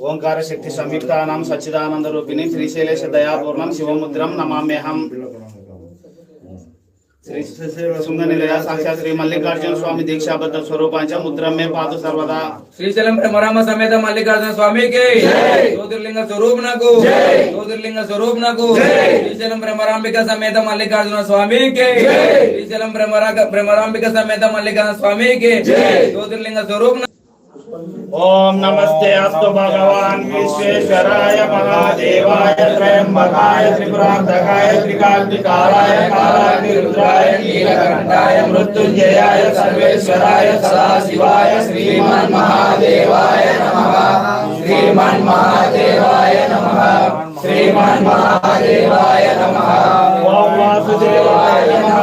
ఓంకార శక్తి సంయుక్తానాం సచ్చిదానంద రూపిణి శ్రీశైలేశ దయాపూర్ణం శివముద్రం నమామ్యహం శ్రీ శృంగనిలయ సాక్షాత్ శ్రీ మల్లికార్జున స్వామి దీక్షాబద్ధ స్వరూపాంచ ముద్రం మే పాదు సర్వదా శ్రీశైలం బ్రహ్మరామ సమేత మల్లికార్జున స్వామికి జ్యోతిర్లింగ స్వరూపునకు జ్యోతిర్లింగ స్వరూపునకు శ్రీశైలం బ్రహ్మరాంబిక సమేత మల్లికార్జున స్వామికి శ్రీశైలం బ్రహ్మరా బ్రహ్మరాంబిక సమేత మల్లికార్జున స్వామికి జ్యోతిర్లింగ స్వరూపున ఓం నమస్తే అస్తు భగవాన్ విశ్వేశ్వరాయ మహాదేవాయ త్రయంబకాయ త్రిపురాంతకాయ త్రికాగ్నికారాయ కాలాగ్ని రుద్రాయ నీలకంఠాయ మృత్యుంజయాయ సర్వేశ్వరాయ సదాశివాయ శ్రీమన్ మహాదేవాయ నమః. శ్రీమన్ మహాదేవాయ నమః. శ్రీమన్ మహాదేవాయ నమః. ఓం వాసుదేవాయ నమః.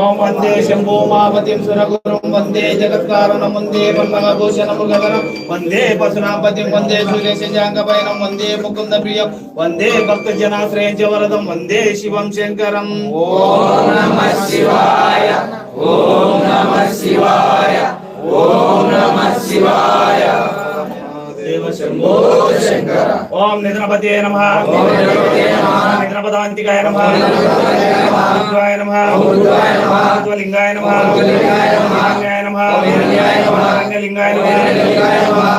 ఓం వందే శంభూమాపతిం సురగురుం వందే జగత్కారణం వందే మన్మహభూషణము గగనం వందే పశునాపతిం వందే సూర్యశంజాంగపైనం వందే ముకుంద ప్రియం వందే భక్త జనాశ్రయం వరదం వందే శివం శంకరం. ఓం నమ శివాయ ఓం నమ శివాయ. ఓం నమ శివాయ. ఓం నిద్రపతే నమ. ఓం నిద్రపదాంతికాయ నమ. రుద్రాయ నమ. రుద్రలింగాయ నమ. లింగాయ నమ. లింగాయ నమ.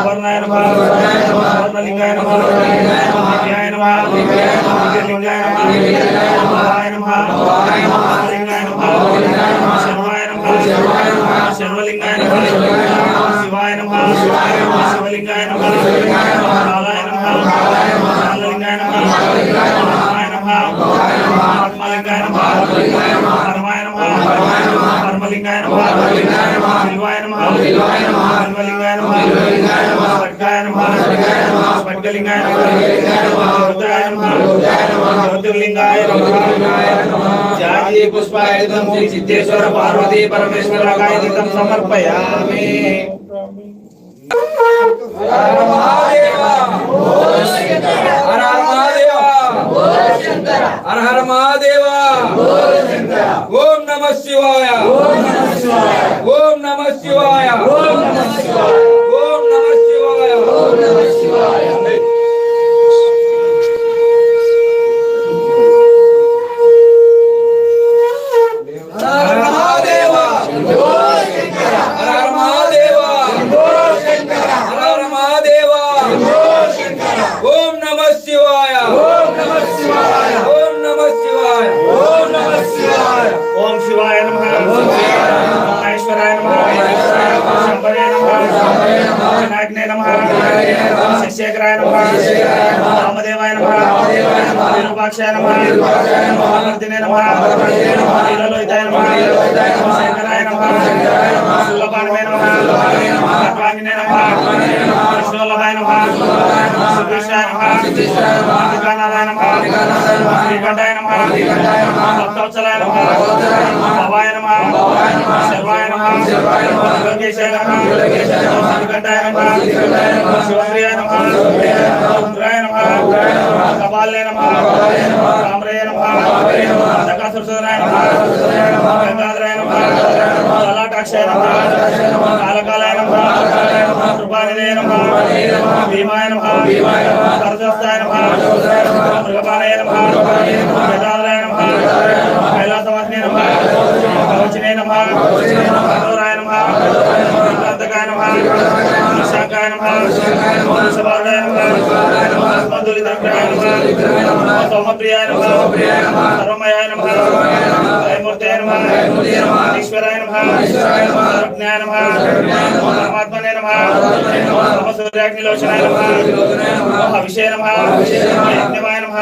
వర్ణాయ నమ. వర్ణలింగాయ నమ. లింగాయ నమ. లింగాయ నమ. లింగాయ నమ. లింగాయ నమ. శర్వాయ నమ. శర్వలింగాయ నమ. శివాయ నమ శివలింగాయ నమ కాలాయ నమ కాలలింగాయ నమ రామాయ నమ ఆత్మలింగాయ నమ పరమాయ నమ పరమలింగాయ నమ శివాయ నమ శివలింగాయ నమ ఖడ్గాయ నమ ఖడ్గలింగాయ నమ రుద్రాయ నమ జ్యోతిర్లింగాయ నమ జాతి పుష్పాయుధం శ్రీ సిద్ధేశ్వర పార్వతీ పరమేశ్వర గాయతం సమర్పయామి హర హర మహాదేవ హర హర మహాదేవ ఓం నమ శివాయ. ఓం నమ శివాయ. ఓం నమ శివాయ హర హర మహాదేవ హర హర మహాదేవ హర హర మహాదేవ ఓం నమ శివాయ ఓం నమ శివాయ ఓం నమ శివాయ ఓం నమ శివాయ ఓం శివాయ నమ. మహేశ్వరాయ నమ. శంభరే నమ. వినాయకనే నమ శశేఖరాయ నమ రామదేవాయ నమ విరూపాక్షాయ నమ వర్ధినే నమ లీలలోహితాయ నమ శంకరాయ నమ సులభానమే నమ అట్వాంగినే నమ కృష్ణోల్లభాయ నమ సుకృష్ణాయ నమ శ్రీకానాథాయ నమ శ్రీకంఠాయ నమ భక్తవత్సలాయ నమ భవాయ నమ శర్వాయ నమ యోగేశాయ నమ శ్రీకంఠాయ నమ శివప్రియాయ నమ రుద్రాయ నమ కపాలయ నమ రామరయ నమ దకాసురసూరాయ నమ గంగాధరాయ నమ లలాటాక్షాయ నమ కాలకాలాయ నమ నమ భీమాయ నమ నమ మృగపాలయ నమ గదాధరాయ నమ కైలాసవాసినే నమ కవచినే నమ కఠోరాయ నమ కాంతకాయ నమ శాఖాయ నమ వృషభాయ నమ మందులితాయ నమ సోమప్రియాయ నమ సర్వమయాయ నమ జయమూర్తయ నమ ఈశ్వరాయ నమ సర్వజ్ఞాయ నమ పరమాత్మనే నమ సూర్యాగ్నిలోచనాయ నమ అభిషేయ నమ యజ్ఞమాయ నమ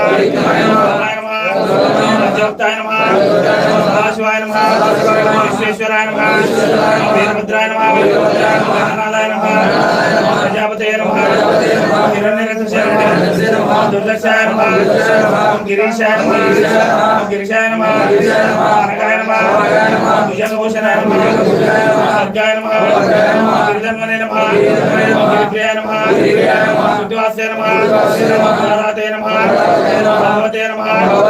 రామాయ నమ అధ్యోక్తాయ నమ. సదాశివాయ నమ. విశ్వేశ్వరాయ నమ. వీరభద్రాయ నమ. గణనాథాయ నమ. ప్రజాపతయ నమ. హిరణ్యరథశాయ నమ. నమ. గిరీశాయ నమ. గిరిశాయ నమ. అనగాయ నమ. భుజంగభూషణాయ నమ. సర్గాయ నమ. గిరిజన్మనే నమ. గిరిప్రియాయ నమ. శుద్ధివాస్య నమ. నమ. భగవతే నమ.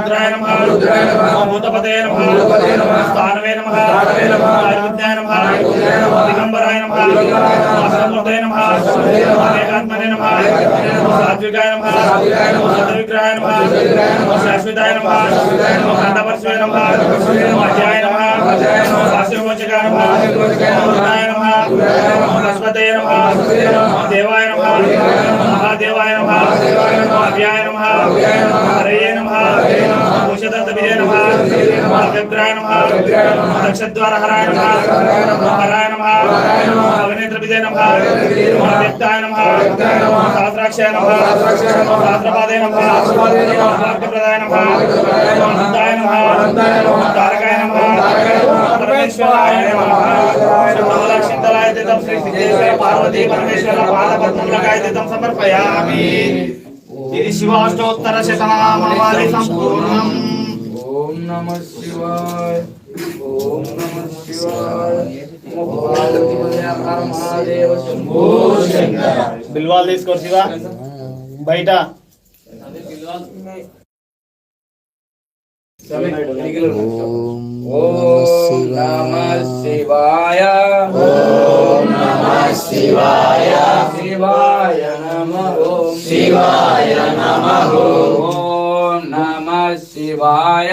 రుద్రాయ నమః. భూతపతే నమః. స్థానవే నమః. ఆయుర్విద్యాయ నమః. దిగంబరాయ నమః. అష్టమూర్తయ నమః. ఏకాత్మనే నమః. సాత్వికాయ నమః. సద్విగ్రహాయ నమః. శాశ్వతాయ నమః. ఖండపరశువే నమః. అధ్యాయ నమః. శాస్త్రమోచకాయ నమః. గురునాయ నమః. బృహస్పతయ నమః. దేవాయ నమః. మహాదేవాయ నమః. అవ్యాయ నమః హరయే నమః కుశదంతవిజయ నమః నమః. దక్షద్వార హరాయ నమః. హరాయ నమః. అవినేత్ర విజయ నమః. వ్యక్తాయ నమః. సహస్రాక్షయ నమః. సహస్రపాదే నమః. మార్గప్రదాయ నమః. అనంతాయ నమః. తారకాయ నమః. పరమేశ్వరాయ నమః. శుభలక్షితలాయ దితం శ్రీ సిద్ధేశ్వర పార్వతీ పరమేశ్వర పాదపద్మములకాయ దితం సమర్పయామి. ఇది శివాష్టోత్తర శతనామావళి సంపూర్ణం. ఓం నమ శివాయ ఓం నమ శివాయ మహాదేవ మహాదేవ శంభో శంకర బిల్వాలు తీసుకో శివ బయట ఓం నమ శివాయ ఓం నమ శివాయ శివాయ నమ శివాయ నమ ఓం నమ శివాయ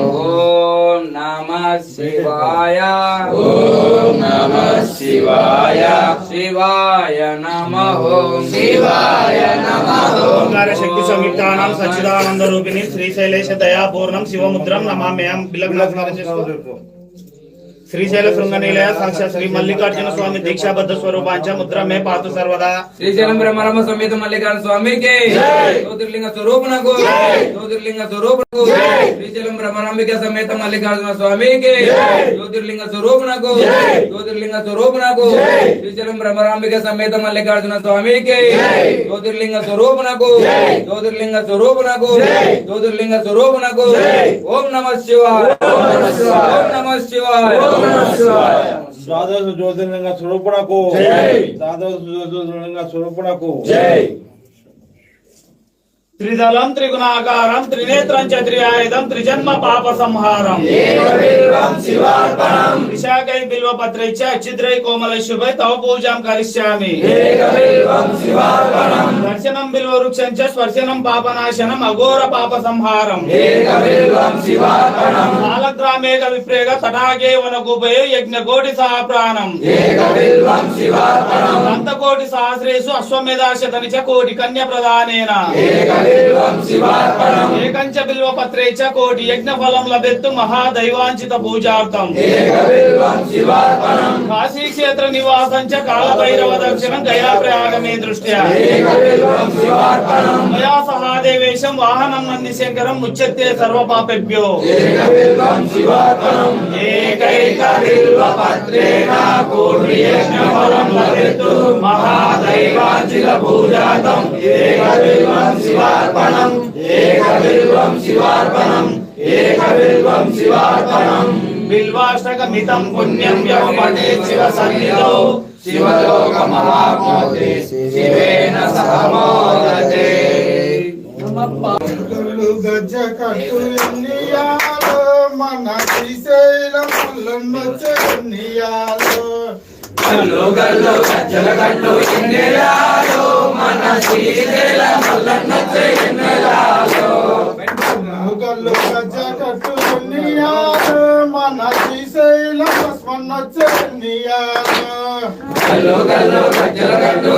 శివాయ ఓం నమ శివాయ శివాయ నమ శివాయ నమ ఓంకార శక్తి సంయుక్తానాం సచ్చిదానంద రూపిణి శ్రీశైలేశ దయాపూర్ణం శివముద్రం నమామ్యాం బిల్లగ్నాస్మరణ చేసుకో శ్రీశైల శృంగనీలయ సాక్షాత్ శ్రీ మల్లికార్జున స్వామి దీక్షాబద్ధ స్వరూపాంచ ముద్ర మే పాతు సర్వదా శ్రీశైలం బ్రహ్మరమ సమేత మల్లికార్జున స్వామికి జ్యోతిర్లింగ స్వరూపునకు జ్యోతిర్లింగ స్వరూపునకు శ్రీశైలం బ్రహ్మరాంబిక సమేత మల్లికార్జున స్వామికి జ్యోతిర్లింగ స్వరూపునకు జ్యోతిర్లింగ స్వరూపునకు శ్రీశైలం బ్రహ్మరాంబిక సమేత మల్లికార్జున స్వామికి జ్యోతిర్లింగ స్వరూపునకు జ్యోతిర్లింగ స్వరూపునకు జ్యోతిర్లింగ స్వరూపునకు ఓం నమ శివాయ ఓం నమ శివాయ ద్వాదశ జ్యోతిర్లింగ స్వరూపునకు ద్వాదశ జ్యోతిర్లింగ స్వరూపునకు త్రిదళం త్రిగుణాకారం త్రినేత్రం చ త్రియాయుధం త్రిజన్మ పాప సంహారం విశాఖై బిల్వ పత్రైచ అచ్చిద్రై కోమల శుభై తవ పూజాం కరిష్యామి దర్శనం బిల్వ వృక్షం చ స్పర్శనం పాపనాశనం అఘోర పాప సంహారం కాలగ్రామేక విప్రేగ తటాగే వనకుపే యజ్ఞ కోటి సహ ప్రాణం అంతకోటి సహస్రేషు అశ్వమేధాశతని చ కోటి కన్య ప్రధానేన ఏకంచ బిల్వ పత్రే చ కోటి యజ్ఞ ఫలం లభెత్తు మహాదైవాంచిత పూజార్థం. కాశీ క్షేత్ర నివాసం చ కాలభైరవ దర్శనం గయా ప్రయాగమే దృష్ట్యా మయా సహాదేవేశం వాహనం నంది శంకరం ముచ్చత్తే సర్వ పాపెభ్యో ఏకైక బిల్వ పత్రేణ కోటి యజ్ఞ ఫలం లభెత్తు మహాదైవాంచిత పూజార్థం. ఏక బిల్వం శివార్పణం ఏక బిల్వం శివార్పణం. ఏక బిల్వం శివార్పణం. బిల్వాష్టకమితం పుణ్యం యమపటే శివ సన్నిధౌ. శివలోక మహామోదే శివేన సహ మోదతే కళ్ళు గజ్జ కట్టు ఎన్నియాలో మన శ్రీశైలం చెన్నియాలో గల్లు గల్లు ఎన్నెలాలో మన శ్రీశైల మల్లన్న ఎన్నెలాలో గల్లు గజ్జ కట్టు ఎన్నియాలో మన శ్రీశైలం బస్మన్న చెన్నియాలో గల్లు గల్లు గజ్జల గల్లు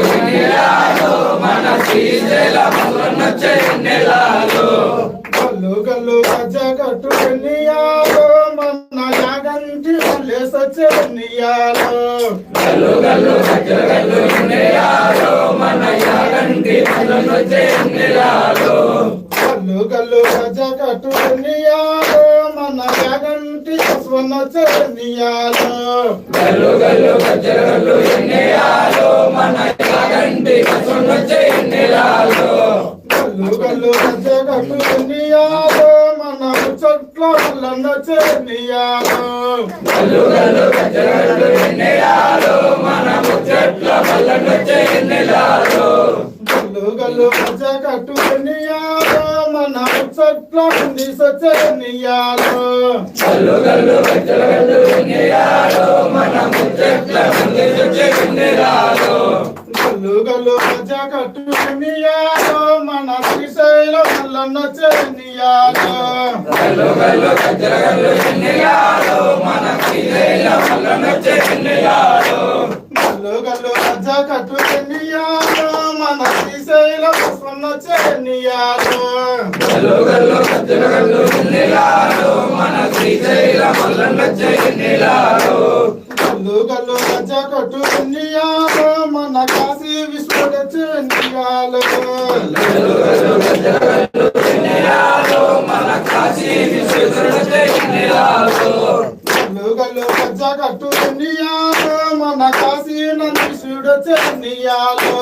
మన శ్రీశైల మల్లన్న ఎన్నెలాలో కళ్ళు గల్లు యాగంటి మల్లేస చెన్నియాలో గల్లు గల్లు గజ్జల గల్లు ఎన్నెలాలో మన యాగంటి గల్లు ఎన్నెలాలో కట్టు ఎన్నియాలో మన యాగంటి బసవన్న చెన్నియాలో గల్లు గల్లు గజ్జల గల్లు ఎన్నేయాలో మన యాగంటి బసవన్నొచ్చే ఎన్నేలాలో గల్లు గల్లు సజ్జ కట్టు మన ముచ్చట్ల మల్లన్న చెన్నియాలో గల్లు గల్లు గజ్జల గల్లు ఎన్నేయాలో మన ముచ్చట్ల మల్లన్నొచ్చే ఎన్నేలాలో గల్లు గల్లు గజ్జ కట్టు ఎన్నియాలో మన ముచ్చట్ల ముండి సచెన్నియాలో గల్లు గల్లు గజ్జల గల్లు ఎన్నేయాలో మన ముచ్చట్ల మల్లన్నొచ్చే ఎన్నేలాలో గల్లు గల్లు గజ్జ కట్టు ఎన్నియాలో మన శ్రీశైల మల్లన్న చెన్నియాలో గజ్జల గల్లు ఎన్నేయాలో మన శ్రీశైల మల్లన్నొచ్చే ఎన్నేలాలో గల్లు గల్లు గజ్జ కట్టు ఎన్నియాలో మన శ్రీశైల బసవన్న చెన్నియాలో గజ్జల గల్లు ఎన్నేలాలో మన శ్రీశైల విశ్వడ చెన్నియాలో గల్లు గల్లు గజ్జల గల్లు ఎన్నేలాలో మన కాశీ గల్లు గల్లు గజ్జ కట్టు ఎన్నియాలో మన కాశీ నందీశుడ చెన్నియాలో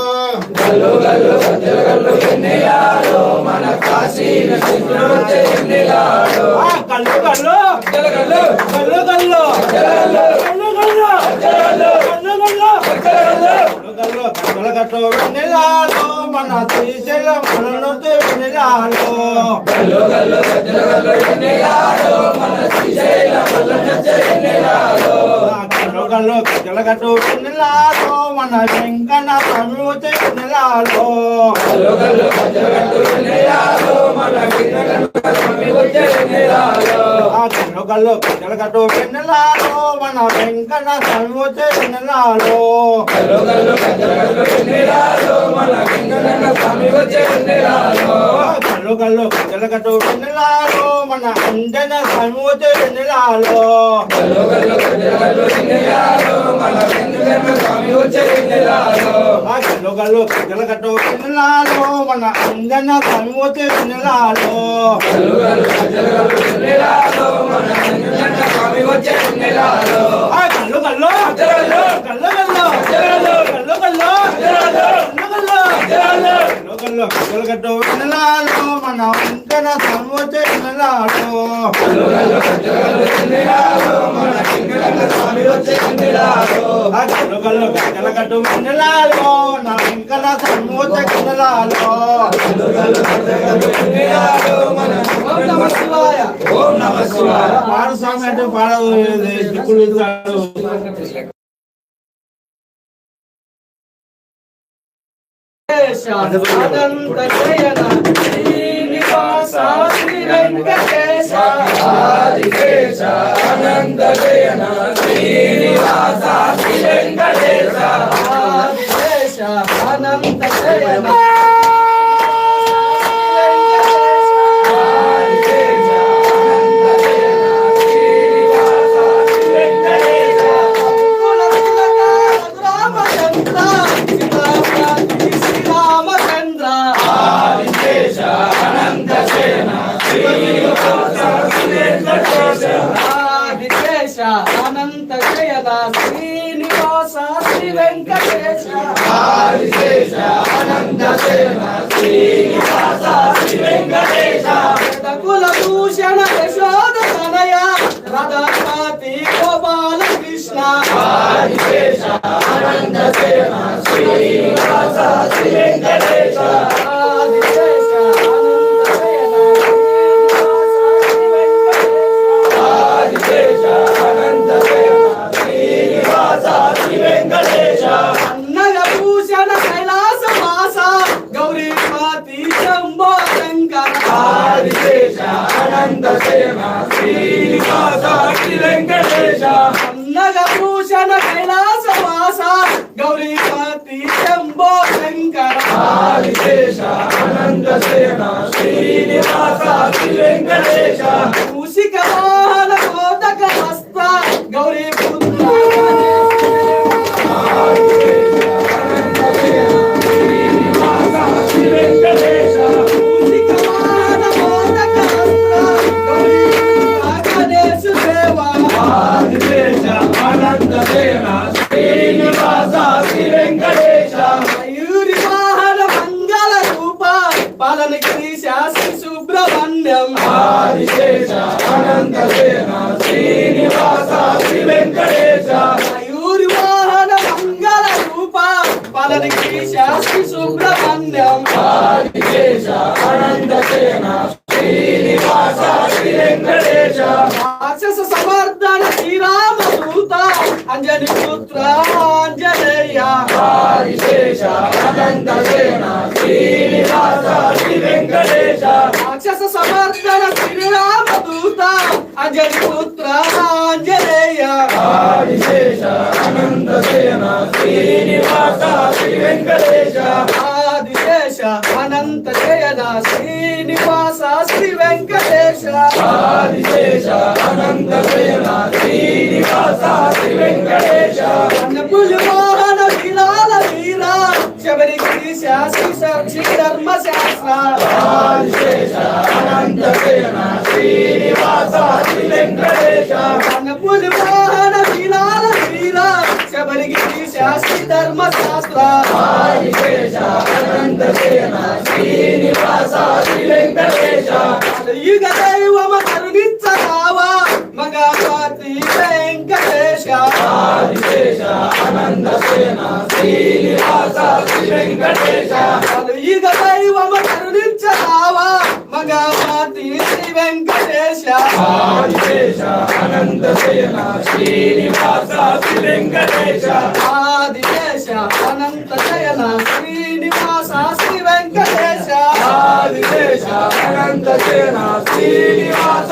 గల్లు గల్లు గజ్జల గల్లు ఎన్నేలాలో మన కాశీ కళ్ళు. కళ్ళు గల్లు గల్లు కళ్ళు. కళ్ళు గల్లు కళ్ళు. కళ్ళు కళ్ళు గల్లు కళ్ళు కళ్ళు కట్టు వెన్నెలాలో మన శ్రీశైలం మనతో వెన్నెలాలో గల్లు గల్లు గజ్జల గల్లు ఎన్నేలాలో మన శ్రీశైల మల్లన్నొచ్చే ఎన్నేలాలో కళ్ళు కళ్ళు వెన్నెలాలో మన వెంకన్న వచ్చే వెన్నెలాలో మన వెన్నెలాలో మన వెంకన్న వెన్నెలాలో కళ్ళు కళ్ళు కట్టు వెన్నెలాలో మన అంజన స్వామి వచ్చే వెన్నెలాలో గల్లు గల్లు గజ్జల గల్లు ఎన్నేలాలో మన గిన్నెగల్లు స్వామి వచ్చే ఎన్నేలాలో ఆ కళ్ళు కళ్ళు కళ్ళు కట్టు వెన్నెలాలో మన అంజన స్వామి వచ్చే వెన్నెలాలో గల్లు గల్లు గజ్జల ఆ కళ్ళు కళ్ళు కళ్ళు కట్టు వెన్నెలాలో నా వెంకన్న స్వామి వచ్చే వెన్నెలాలో గల్లు గల్లు స్వామి అంటే పాడదు దిక్కులు ఇస్తాడు ఆదికేశ అనంత జయన శ్రీనివాస శ్రీ వెంకటేశ. ఆదికేశ అనంత జయన శ్రీనివాస శ్రీ వెంకటేశ అనంత జయన శ్రీనివాస శ్రీ వెంకటేశ అనంత శ్రీనివాస శ్రీ వెంకటేశ కుల భూషణ యశోద తనయ రథపతి గోపాల కృష్ణ అనంత శ్రీనివాస శ్రీ వెంకటేశ ఆదిశేష అనంత జయన ఆదికేశ అనంత జయన శ్రీనివాస శ్రీ వెంకటేశ అన్నగ భూషణ కైలాస వాస గౌరీపతి శంభో శంకర ఆదికేశ అనంత జయన శ్రీనివాస శ్రీ వెంకటేశ. అన్నగ భూషణ అంజని పుత్ర అంజనేయ విశేష అనంత సేన శ్రీనివాస శ్రీ వెంకటేశ రాక్షస సమర్థన శ్రీరామ దూత అంజని పుత్ర అంజనేయ విశేష అనంత సేన శ్రీనివాస శ్రీ వెంకటేశ వెంకటేశ ఆదిశేష అనంత శయన శ్రీనివాస శ్రీ వెంకటేశ అన్నపులి మోహన విలాల వీర శబరి గిరీశ శ్రీ ధర్మ శాస్త్ర ఆదిశేష అనంత శయన శ్రీనివాస శ్రీ వెంకటేశ మోహన విలాల శబరి గిరీశ శ్రీ ధర్మ శాస్త్ర ఆదిశేష అనంత శయన శ్రీ వెంకటేశ యుగ దైవమ కరుణించరావా మగపతి వెంకటేశ ఆదిశేష అనంత శయన శ్రీనివాస శ్రీ వెంకటేశ యుగ దైవమ కరుణించరావా? మగపతి శ్రీ వెంకటేశ ఆదిశేష అనంత శయన శ్రీనివాస శ్రీ వెంకటేశ. ఆదిశేష అనంత శయన శ్రీనివాస శ్రీ వెంకటేశ. ఆదిశేష అనంత శయన శ్రీనివాస.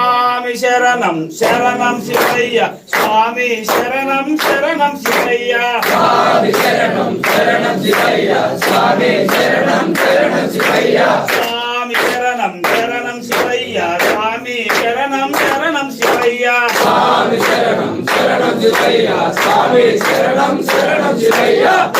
స్వామి శరణం శరణం శివయ్య. స్వామి శరణం శరణం శివయ్య. స్వామి శరణం శరణం శివయ్య. స్వామి శరణం శరణం శివయ్య. స్వామి శరణం శరణం శివయ్య. స్వామి శరణం శరణం శివయ్య స్వామి శరణం శరణం శివయ్య స్వామి శరణం శరణం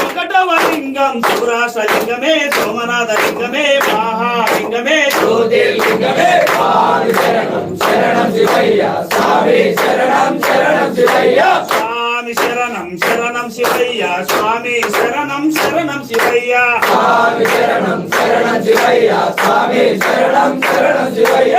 ఒకటవ లింగం సురాసలింగమే సోమనాథ లింగమే మహాలింగమే జ్యోతిర్లింగమే. స్వామి శరణం శరణం శివయ్య స్వామి శరణం శరణం శివయ్య స్వామి శరణం శరణం శివయ్య స్వామి శరణం శరణం శివయ్య స్వామి శరణం శరణం శివయ్య స్వామి శరణం శరణం శివయ్య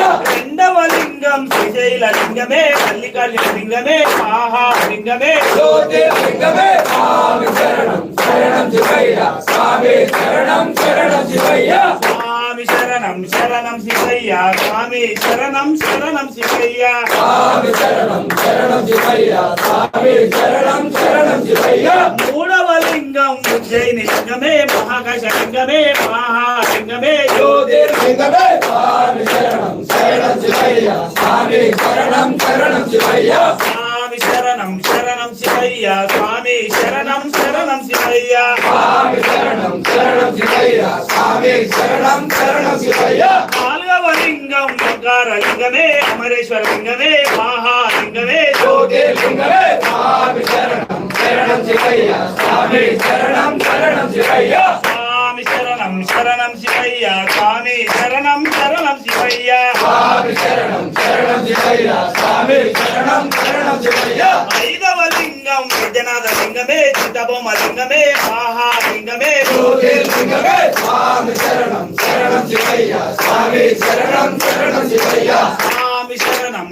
లింగం శ్రీశైల లింగమే మల్లికార్జున లింగమే మహాలింగమే. జ్యోతిర్లింగమే స్వామి శరణం శరణం శివయ్య స్వామి శరణం శరణం శివయ్య. స్వామి శరణం శరణం శివయ్య స్వామి శరణం శరణం శివయ్య. స్వామి శరణం శరణం శివయ్య స్వామి శరణం శరణం శివయ్య. మూడవ లింగం ఉజ్జయిని లింగమే మహాకాశ లింగమే మహాలింగమే. జ్యోతిర్లింగమే స్వామి శరణం శరణం శివయ్య స్వామి శరణం శరణం శివయ్య. స్వామి శరణం శరణం శివయ్య. స్వామి శరణం శరణం శివయ్య స్వామి శరణం శరణం శివయ్య స్వామి శరణం శరణం శివయ్య నాలుగవ లింగం ఓంకార లింగమే అమరేశ్వర లింగమే మహాలింగమే జ్యోతిర్లింగమే. స్వామి శరణం శరణం శివయ్య. స్వామి శరణం శరణం శివయ్య. స్వామి శరణం శరణం శివయ్య స్వామి శరణం శివయ్య స్వామి శరణం శరణం శివయ్య స్వామి శరణం శరణం శివయ్య ఐదవ లింగం విద్యనాథ లింగమే చిత్తబొమ్మ లింగమే మహాలింగమే. జ్యోతిర్లింగమే. స్వామి శరణం శరణం శివయ్య స్వామి శరణం శరణం శివయ్య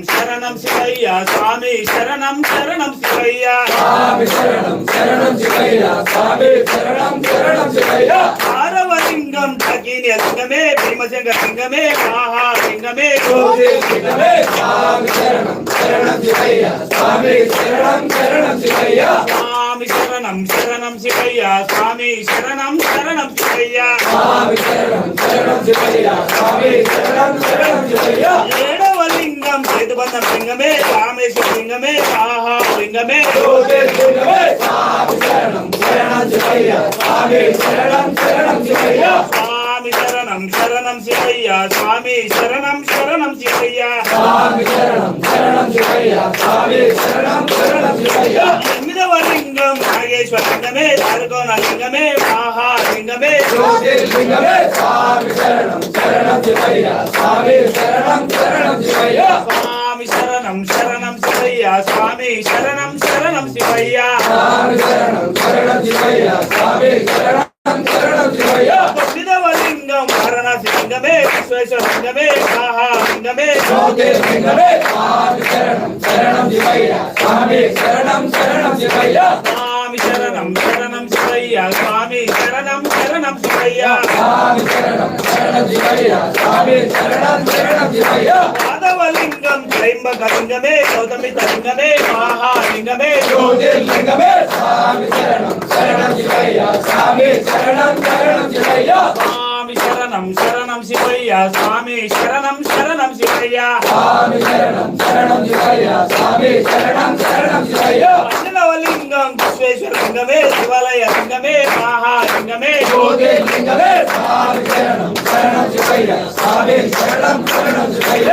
శరణం శివయ్య స్వామి శరణం శరణం శివయ్య స్వామి శరణం శరణం శివయ్య స్వామి శరణం శరణం శివయ్య ఆరవ లింగం భగీని లింగమే భీమశంకర లింగమే మహాలింగమే జ్యోతిర్లింగమే స్వామి శరణం శరణం శివయ్య స్వామి శరణం శరణం శివయ్య స్వామి శరణం శరణం శివయ్య స్వామి శరణం శరణం శివయ్య స్వామి శరణం శరణం శివయ్య స్వామి శరణం శరణం శివయ్య शिवलिंगम श्वेतबंधम लिंगमे रामेश्वर लिंगमे साहा लिंगमे ज्योतिर्लिंगमे साहा शरणम शरणम శరణం శరణం శివయ్య స్వామి శరణం శరణం శివయ్య. స్వామి శరణం శరణం శివయ్య స్వామి శరణం శరణం శివయ్య. ఎనిమిదవ లింగం నాగేశ్వర లింగమే తారకోన లింగమే మహాలింగమే జ్యోతిర్లింగమే స్వామి శరణం శరణం శివయ్య స్వామి శరణం శరణం శివయ్య. స్వామి శరణం శరణం శివయ్య స్వామి శరణం శరణం శివయ్య. స్వామి శరణం శరణం శివయ్య స్వామి శరణం శరణం శివయ్య తొమ్మిదవ లింగం వారణాసి లింగమే లింగమే విశ్వేశ్వర లింగమే ఆహా లింగమే జ్యోతిర్లింగమే స్వామి శరణం శరణం శివయ్య స్వామి శరణం శరణం శివయ్య స్వామి శరణం శరణం శివయ్య స్వామి శరణం శరణం శివయ్య స్వామి శరణం శరణం శివయ్య స్వామి శరణం శరణం శివయ్య త్రైంబక లింగమే గౌతమిత లింగమే మహాలింగమే. జ్యోతిర్లింగమే స్వామి శరణం శరణం శివయ్య స్వామి శరణం శరణం శివయ్య. స్వామి శరణం శరణం శివయ్య స్వామి శరణం శరణం శివయ్య. స్వామి శరణం శరణం శివయ్య స్వామి శరణం శరణం శివయ్య. పంచనవలింగం విశ్వేశ్వర లింగమే శివాలయ లింగమే మహాలింగమే. జ్యోతిర్లింగమే స్వామి శరణం శరణం శివయ్య స్వామి శరణం శరణం శివయ్య.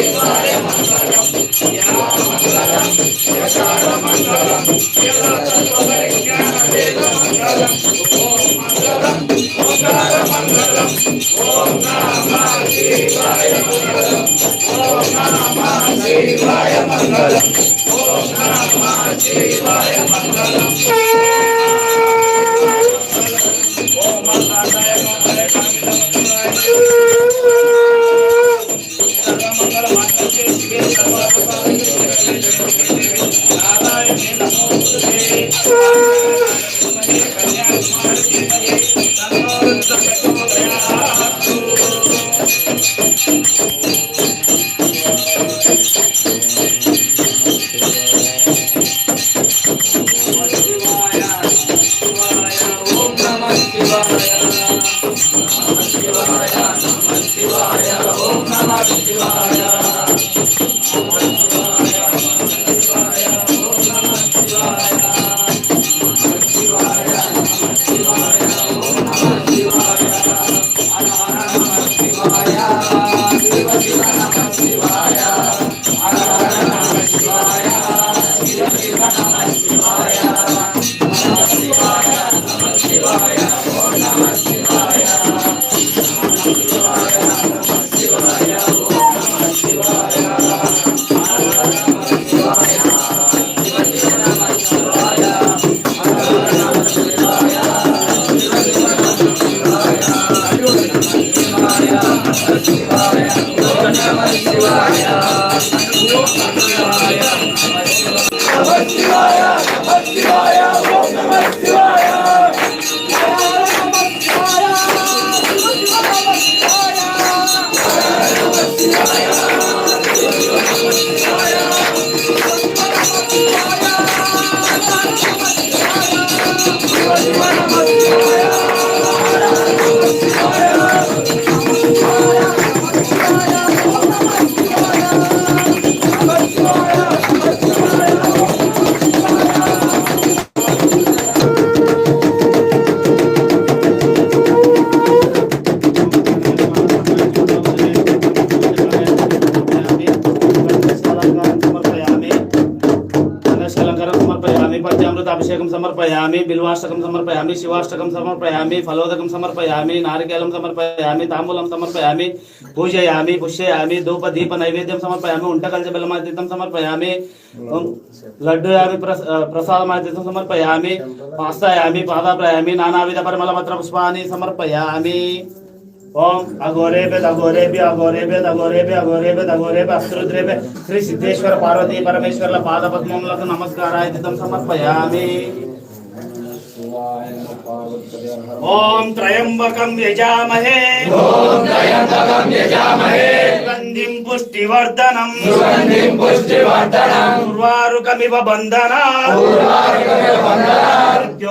శివాయ మంగళం యా మంగళం యకార మంగళం యా సర్వపరిజ్ఞాన వేద మంగళం ఓం మంగళం ఓంకార మంగళం ఓం నమః శివాయ మంగళం ఓం నమః శివాయ మంగళం ఓం నమః శివాయ మంగళం Thank you. అభిషేకం సమర్పయామి బిల్వాష్టకం సమర్పయామి శివాష్టకం సమర్పయామి ఫలోదకం సమర్పయామి నారికేలం సమర్పయామి తాంబూలం సమర్పయామి పూజయామి పుష్యయామి ధూప దీప నైవేద్యం సమర్పయామి ఉంటకల్చ బెల్లమాతీతం సమర్పయామి లడ్డుయామి ప్రస ప్రసాదమాతీతం సమర్పయామి పాస్తాయామి పాదాప్రయామి నానావిధ పరిమళపత్ర పుష్పాన్ని సమర్పయామి. ओम अघोरेबेद अघोरेबे अघोरेबेद अघोरेबे अघोरेबेद अघोरेबे अस्तुद्रेबे श्री सिद्धेश्वर पार्वती परमेश्वर पाद पद्मक नमस्काराय दिदं समर्पयामि ओम त्रयंबकम यजामहे ओम त्रयंबकम यजामहे सुगंधिं पुष्टिवर्धनम सुगंधिं पुष्टिवर्धनम उर्वारुकमिव बंधना उर्वारुकमिव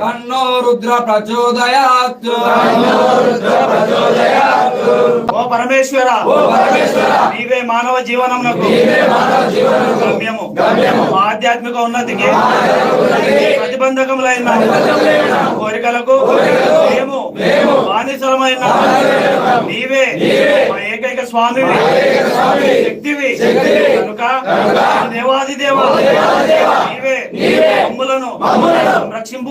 తన్నో రుద్ర ప్రచోదయాత్ ఓ పరమేశ్వర ఓ పరమేశ్వర నీవే మానవ జీవనమునకు నీవే మానవ జీవనమునకు గమ్యము గమ్యము. ఆధ్యాత్మిక ఉన్నతికి ప్రతిబంధకములైన కోరికలకు మేము మేము బానిసలమైన నీవే మా ఏకైక స్వామి. శక్తివి. కనుక దేవాది దేవ. నీవే. మమ్ములను మమ్ములను రక్షింపు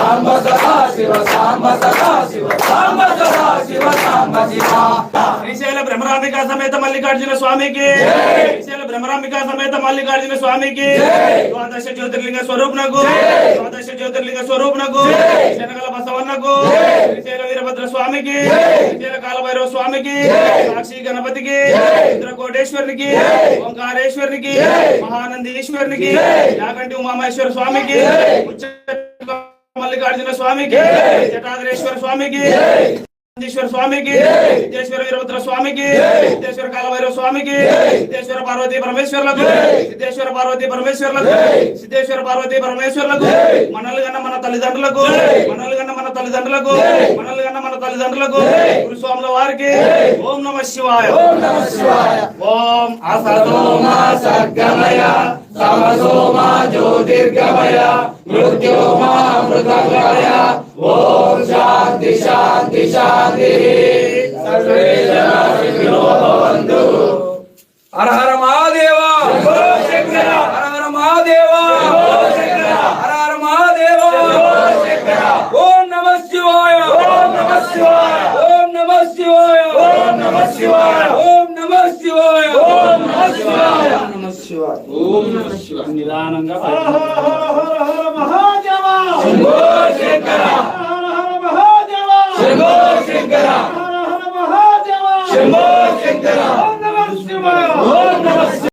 సాంబ సదా శివ సాంబ సదా శివ సాంబ సదా శివ సాంబ శివ శ్రీశైల భ్రమరాంబిక సమేత మల్లికార్జున స్వామికి. శ్రీశైల భ్రమరాంబిక సమేత మల్లికార్జున స్వామికి. ద్వాదశ జ్యోతిర్లింగ స్వరూపునకు. ద్వాదశ జ్యోతిర్లింగ స్వరూపునకు. శనగల బసవన్నకు. శ్రీశైల వీరభద్ర స్వామికి. శ్రీశైల కాలభైరవ స్వామికి. సాక్షి గణపతికి. ఇంద్రకోటేశ్వరునికి ఓంకారేశ్వరునికి. మహానంది ఈశ్వరునికి యాగంటి ఉమామేశ్వర స్వామికి. ముచ్చట మల్లికార్జున స్వామికి జటాధరేశ్వర స్వామికి సిద్ధేశ్వర స్వామికి సిద్ధేశ్వర వీరభద్ర స్వామికి సిద్ధేశ్వర కాలభైరవ స్వామికి సిద్ధేశ్వర పార్వతీ పరమేశ్వర్లకు సిద్ధేశ్వర పార్వతీ పరమేశ్వర్లకు సిద్ధేశ్వర పార్వతీ పరమేశ్వర్లకు మనల్ని కన్నా మన తల్లిదండ్రులకు మనల్ని కన్నా మన తల్లిదండ్రులకు మనల్ని కన్నా మన తల్లిదండ్రులకు గురుస్వాముల వారికి ఓం నమ శివాయ. ఓం నమః శివాయ. ఓం తమసోమా జ్యోతిర్గమయ మృత్యోమా అమృతగమయ ఓం శాంతి శాంతి శాంతి సర్వే జనా సుఖినో భవంతు హర హర మహాదేవ శంభో శంకర హర హర మహాదేవ శంభో శంకర హర హర మహాదేవ శంభో శంకర ఓం నమ శివాయ ఓం నమః శివాయ ఓం నమ శివాయ ఓం నమః శివాయ ఓం నమ శివాయ ఓం నమః శివాయ. నిదానంగా శంభో శంకర శంభో శంకర శంభో శంకర ఓం